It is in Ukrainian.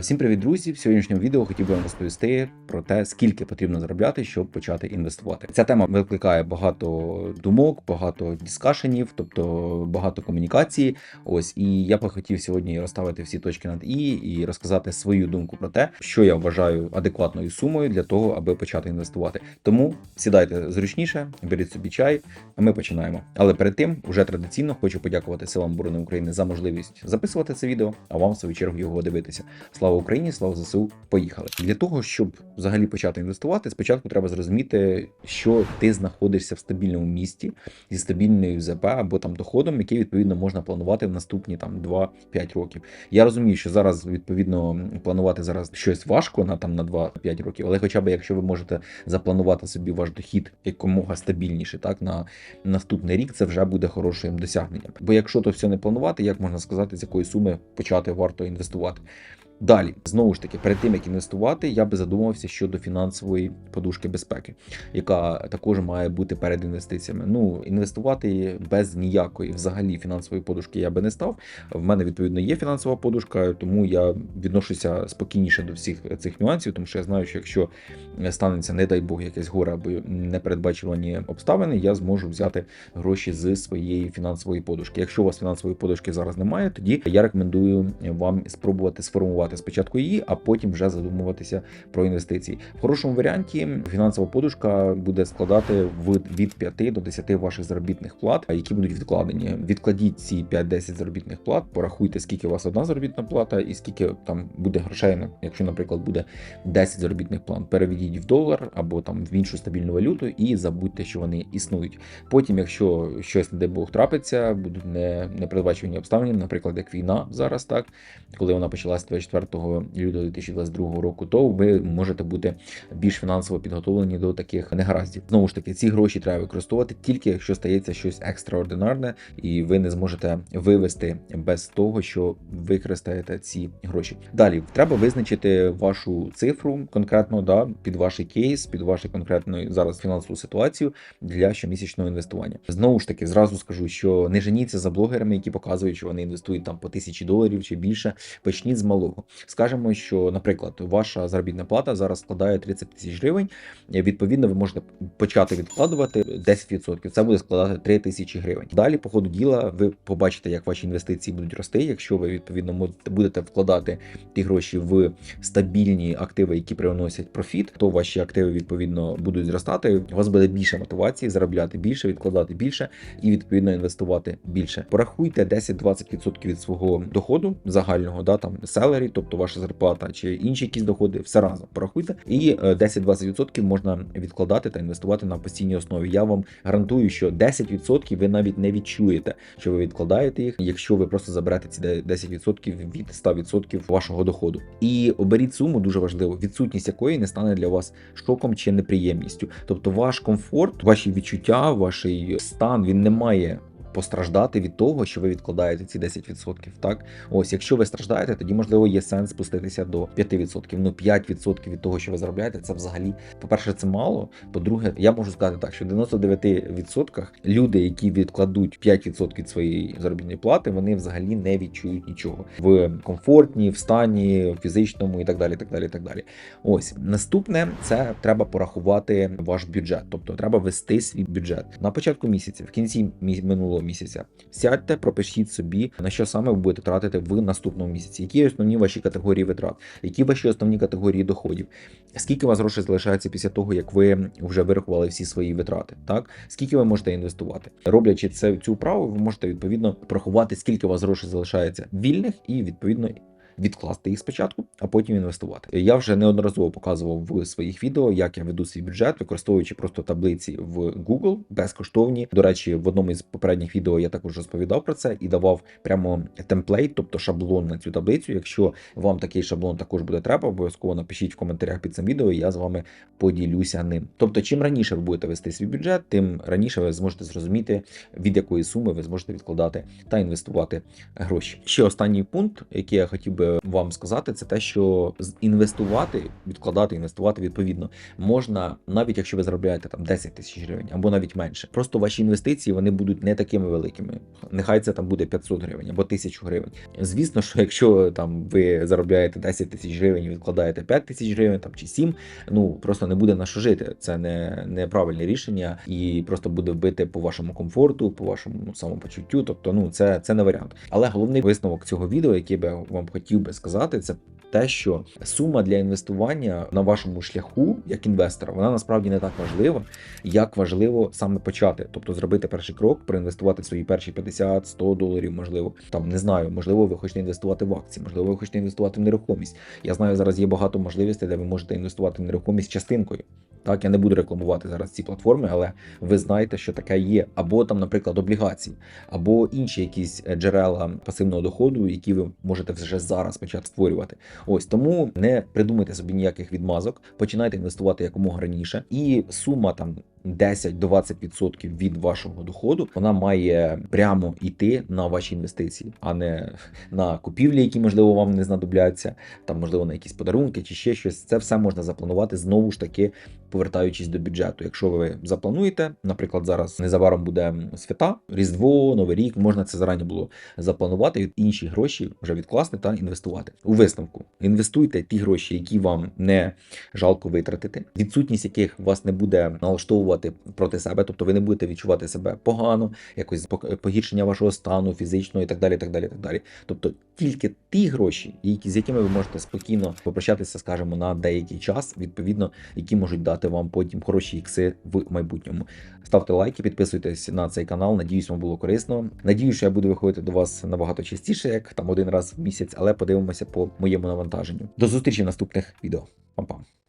Всім привіт, друзі! В сьогоднішньому відео хотів би вам розповісти про те, скільки потрібно заробляти, щоб почати інвестувати. Ця тема викликає багато думок, багато дискашенів, тобто багато комунікації. Ось і я би хотів сьогодні розставити всі точки над і і розказати свою думку про те, що я вважаю адекватною сумою для того, аби почати інвестувати. Тому сідайте зручніше, беріть собі чай, а ми починаємо. Але перед тим, уже традиційно хочу подякувати силам оборони України за можливість записувати це відео, а вам в свою чергу його дивитися. Слава Україні, слава ЗСУ. Поїхали для того, щоб взагалі почати інвестувати. Спочатку треба зрозуміти, що ти знаходишся в стабільному місті зі стабільною ЗП або там доходом, який відповідно можна планувати в наступні там 2-5 років. Я розумію, що зараз відповідно планувати зараз щось важко на там на 2-5 років, але хоча б якщо ви можете запланувати собі ваш дохід якомога стабільніше, так на наступний рік це вже буде хорошим досягненням. Бо якщо то все не планувати, як можна сказати, з якої суми почати варто інвестувати? Далі, знову ж таки, перед тим як інвестувати, я би задумався щодо фінансової подушки безпеки, яка також має бути перед інвестиціями. Ну, інвестувати без ніякої взагалі фінансової подушки я би не став. В мене відповідно є фінансова подушка, тому я відношуся спокійніше до всіх цих нюансів, тому що я знаю, що якщо станеться, не дай Бог, якесь горе або непередбачувані обставини, я зможу взяти гроші з своєї фінансової подушки. Якщо у вас фінансової подушки зараз немає, тоді я рекомендую вам спробувати сформувати спочатку її, а потім вже задумуватися про інвестиції. В хорошому варіанті фінансова подушка буде складати від 5 до 10 ваших заробітних плат, які будуть відкладені. Відкладіть ці 5-10 заробітних плат, порахуйте, скільки у вас одна заробітна плата, і скільки там буде грошей. Якщо, наприклад, буде 10 заробітних плат, переведіть в долар або там в іншу стабільну валюту, і забудьте, що вони існують. Потім, якщо щось не дай Бог трапиться, будуть не непередбачувані обставини, наприклад, як війна зараз, так коли вона почалась 24 лютого 2022 року, то ви можете бути більш фінансово підготовлені до таких негараздів. Знову ж таки, ці гроші треба використовувати тільки якщо стається щось екстраординарне, і ви не зможете вивести без того, що використаєте ці гроші. Далі треба визначити вашу цифру конкретно да під ваш кейс, під вашу конкретну зараз фінансову ситуацію для щомісячного інвестування. Знову ж таки, зразу скажу, що не женіться за блогерами, які показують, що вони інвестують там по тисячі доларів чи більше. Почніть з малого. Скажемо, що, наприклад, ваша заробітна плата зараз складає 30 тисяч гривень. Відповідно, ви можете почати відкладувати 10%. Це буде складати 3 тисячі гривень. Далі, по ходу діла, ви побачите, як ваші інвестиції будуть рости. Якщо ви відповідно будете вкладати ті гроші в стабільні активи, які приносять профіт, то ваші активи відповідно будуть зростати. У вас буде більше мотивації заробляти більше, відкладати більше і відповідно інвестувати більше. Порахуйте 10-20% від свого доходу загального, да там селері, тобто ваша зарплата чи інші якісь доходи, все разом порахуйте. І 10-20% можна відкладати та інвестувати на постійній основі. Я вам гарантую, що 10% ви навіть не відчуєте, що ви відкладаєте їх, якщо ви просто заберете ці 10% від 100% вашого доходу. І оберіть суму дуже важливо, відсутність якої не стане для вас шоком чи неприємністю. Тобто, ваш комфорт, ваші відчуття, ваш стан він не має постраждати від того, що ви відкладаєте ці 10%. Так, ось, якщо ви страждаєте, тоді можливо є сенс спуститися до 5%. Ну 5% від того, що ви заробляєте, це взагалі, по-перше, це мало. По-друге, я можу сказати так, що в 99% люди, які відкладуть 5% від своєї заробітної плати, вони взагалі не відчують нічого в комфортні, в стані, фізичному і так далі. Так далі, так далі. Ось наступне це треба порахувати ваш бюджет, тобто треба вести свій бюджет на початку місяця, в кінці минулого місяця. Сядьте, пропишіть собі, на що саме ви будете тратити в наступному місяці, які основні ваші категорії витрат, які ваші основні категорії доходів, скільки у вас грошей залишається після того, як ви вже вирахували всі свої витрати, так скільки ви можете інвестувати. Роблячи це цю вправу, ви можете відповідно порахувати, скільки у вас грошей залишається вільних, і відповідно відкласти їх спочатку, а потім інвестувати. Я вже неодноразово показував в своїх відео, як я веду свій бюджет, використовуючи просто таблиці в Google безкоштовні. До речі, в одному із попередніх відео я також розповідав про це і давав прямо темплейт, тобто шаблон на цю таблицю. Якщо вам такий шаблон також буде треба, обов'язково напишіть в коментарях під цим відео, я з вами поділюся ним. Тобто, чим раніше ви будете вести свій бюджет, тим раніше ви зможете зрозуміти, від якої суми ви зможете відкладати та інвестувати гроші. Ще останній пункт, який я хотів би вам сказати, це те, що інвестувати, відкладати, інвестувати відповідно можна, навіть якщо ви заробляєте там 10 тисяч гривень або навіть менше. Просто ваші інвестиції вони будуть не такими великими. Нехай це там буде 500 гривень або 1000 гривень. Звісно, що якщо там ви заробляєте 10 тисяч гривень і відкладаєте 5 тисяч гривень там чи 7, ну просто не буде на що жити. Це не неправильне рішення і просто буде вбити по вашому комфорту, по вашому самопочуттю. Тобто, ну це, це не варіант. Але головний висновок цього відео, який би вам хотів би сказати, це. Те, що сума для інвестування на вашому шляху як інвестора, вона насправді не так важлива, як важливо саме почати, тобто зробити перший крок, проінвестувати свої перші 50-100 доларів, можливо, там не знаю, можливо, ви хочете інвестувати в акції, можливо, ви хочете інвестувати в нерухомість. Я знаю, зараз є багато можливостей, де ви можете інвестувати в нерухомість частинкою. Так, я не буду рекламувати зараз ці платформи, але ви знаєте, що таке є. Або там, наприклад, облігації, або інші якісь е, джерела пасивного доходу, які ви можете вже зараз почати створювати. Ось тому не придумайте собі ніяких відмазок, починайте інвестувати якомога раніше, і сума там 10-20% від вашого доходу вона має прямо йти на ваші інвестиції, а не на купівлі, які можливо вам не знадобляться, там можливо на якісь подарунки чи ще щось. Це все можна запланувати знову ж таки, повертаючись до бюджету. Якщо ви заплануєте, наприклад, зараз незабаром буде свята, Різдво, Новий рік, можна це зарані було запланувати і інші гроші вже відкласти та інвестувати. У висновку інвестуйте ті гроші, які вам не жалко витратити, відсутність яких вас не буде налаштовувати проти себе, тобто ви не будете відчувати себе погано, якось погіршення вашого стану фізичного і так далі. так далі, так далі. Тобто тільки ті гроші, з якими ви можете спокійно попрощатися, скажімо, на деякий час, відповідно, які можуть дати вам потім хороші ікси в майбутньому. Ставте лайки, підписуйтесь на цей канал. Надіюсь, вам було корисно. Надіюсь, що я буду виходити до вас набагато частіше, як там один раз в місяць, але подивимося по моєму навантаженню. До зустрічі в наступних відео. Пам-пам.